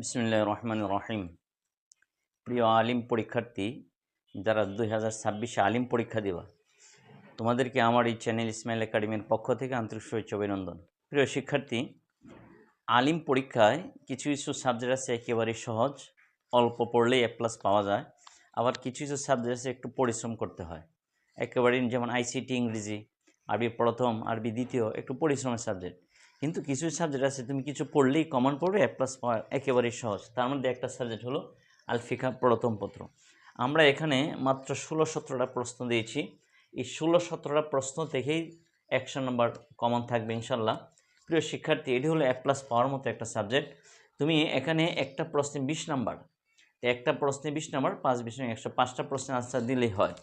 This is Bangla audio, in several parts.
বিসমুল্লাহ রহমান রহিম। প্রিয় আলিম পরীক্ষার্থী, যারা দুই হাজার ছাব্বিশে আলিম পরীক্ষা দেবা, তোমাদেরকে আমার এই চ্যানেল ইসমাইল একাডেমির পক্ষ থেকে আন্তরিক শুভেচ্ছা অভিনন্দন। প্রিয় শিক্ষার্থী, আলিম পরীক্ষায় কিছু কিছু সাবজেক্ট আছে একেবারেই সহজ, অল্প পড়লেই এ প্লাস পাওয়া যায়, আবার কিছু কিছু সাবজেক্ট আছে একটু পরিশ্রম করতে হয়। একেবারেই যেমন আইসিটি ইংরেজি, আরবি প্রথম, আরবি দ্বিতীয়, একটু পরিশ্রমের সাবজেক্ট কিন্তু কিছু সাবজেক্ট আছে, তুমি কিছু পড়লেই কমন পড়বে, এক প্লাস পাওয়া একেবারেই সহজ। তার মধ্যে একটা সাবজেক্ট হলো আলফিকা প্রথম পত্র। আমরা এখানে মাত্র ষোলো সতেরোটা প্রশ্ন দিয়েছি। এই ষোলো সতেরোটা প্রশ্ন থেকেই একশো নম্বর কমন থাকবে ইনশাল্লাহ। প্রিয় শিক্ষার্থী, এটি হলো এক প্লাস পাওয়ার মতো একটা সাবজেক্ট তুমি এখানে একটা প্রশ্নে বিশ নাম্বার তো একটা প্রশ্নে বিশ নাম্বার পাঁচ বিশ একশো পাঁচটা প্রশ্নের আনসার দিলেই হয়।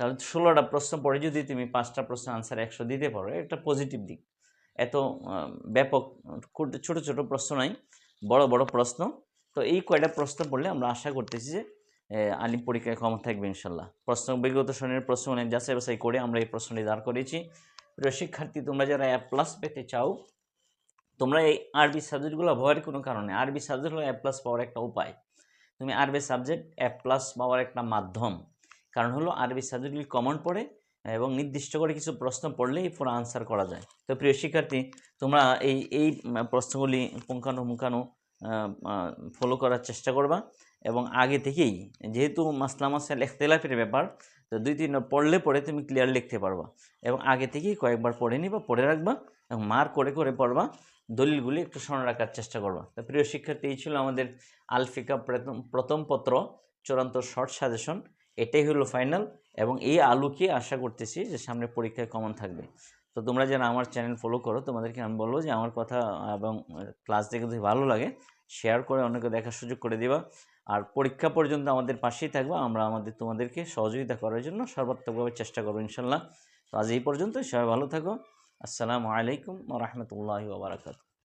তাহলে ষোলোটা প্রশ্ন পড়ে যদি তুমি পাঁচটা প্রশ্নের আনসার একশো দিতে পারো একটা পজিটিভ দিক। এত ব্যাপক ছোট ছোট প্রশ্ন নাই, বড় বড় প্রশ্ন। তো এই কয়টা প্রশ্ন পড়লে আমরা আশা করতেছি যে আলিম পরীক্ষায় ক্ষমতা থাকবে ইনশাল্লাহ। প্রশ্ন, বিগত শ্রেণির প্রশ্ন অনেক যাচাই বাছাই করে আমরা এই প্রশ্নটি দাঁড় করেছি প্রিয় শিক্ষার্থী, তোমরা যারা অ্যাপ প্লাস পেতে চাও, তোমরা এই আরবি সাবজেক্টগুলো ভয়ের কোনো কারণে, আরবি সাবজেক্ট হলো এ প্লাস পাওয়ার একটা উপায়। তুমি আরবি সাবজেক্ট অ্যাপ প্লাস পাওয়ার একটা মাধ্যম। কারণ হলো আরবি সাবজেক্টগুলি কমন পড়ে এবং নির্দিষ্ট করে কিছু প্রশ্ন পড়লেই পুরো আনসার করা যায়। তো প্রিয় শিক্ষার্থী, তোমরা এই এই প্রশ্নগুলি পুঙ্খানুপুঙ্খানু ফলো করার চেষ্টা করবা এবং আগে থেকেই, যেহেতু মাসলা মাসাল এখতেলাফের ব্যাপার, তো দুই তিন পড়লে পড়ে তুমি ক্লিয়ার লিখতে পারবা এবং আগে থেকেই কয়েকবার পড়ে নিবা, পড়ে রাখবা এবং মার করে করে পড়বা, দলিলগুলি একটু স্মরণ রাখার চেষ্টা করবা। তো প্রিয় শিক্ষার্থী, এই ছিল আমাদের আলফিকা প্রথম প্রথম পত্র, চূড়ান্ত শর্ট সাজেশন এটাই হলো ফাইনাল এবং এই আলোকে আশা করতেছি যে সামনে পরীক্ষায় কমন থাকবে। তো তোমরা যারা আমার চ্যানেল ফলো করো, তোমাদেরকে আমি বলব যে আমার কথা এবং ক্লাস দেখে যদি ভালো লাগে শেয়ার করে অনেকে দেখার সুযোগ করে দিবা। আর পরীক্ষা পর্যন্ত আমাদের পাশেই থাকবা, আমরা আমাদের তোমাদেরকে সহযোগিতা করার জন্য সর্বাত্মকভাবে চেষ্টা করব ইনশাল্লাহ। তো আজ এই পর্যন্ত সবাই ভালো থাকো। আসসালামু আলাইকুম রহমতুল্লাহ বারাকাতু